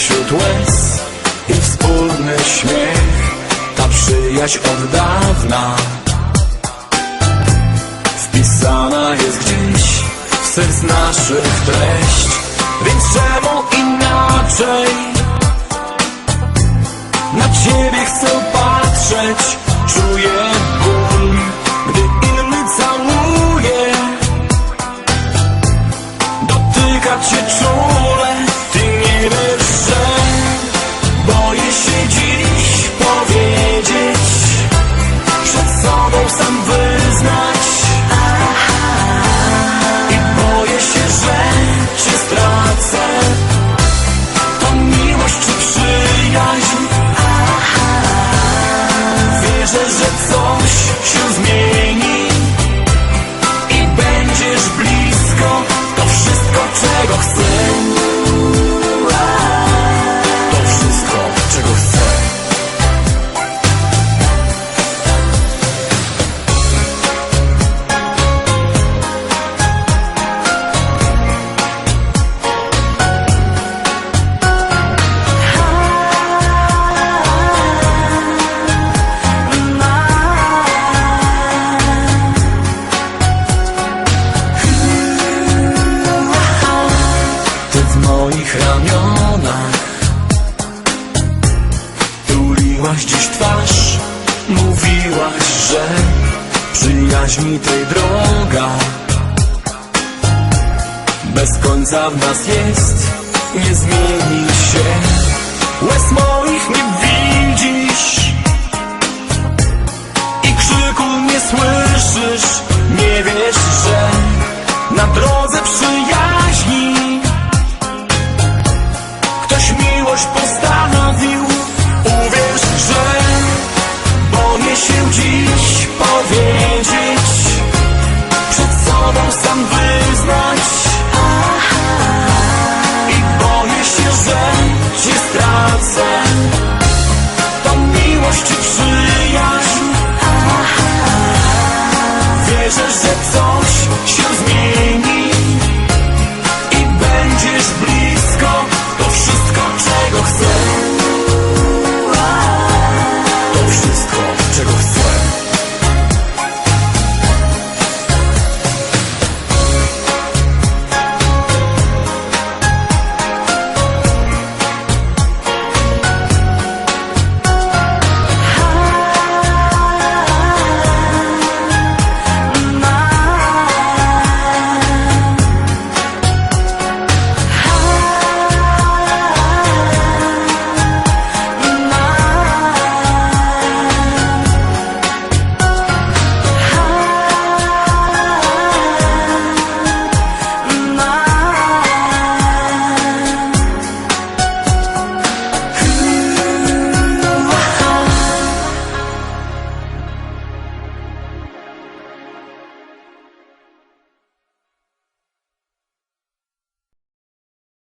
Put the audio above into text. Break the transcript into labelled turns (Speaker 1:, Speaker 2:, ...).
Speaker 1: wśród łez i wspólny śmiech. Ta przyjaźń od dawna Wpisana jest gdzieś w serc naszych treść. Więc czemu inaczej? Na ciebie chcę Tuliłaś dziś twarz. Mówiłaś, że Przyjaźni tej droga. Bez końca w nas jest Nie zmieni się. Łez moich nie widzisz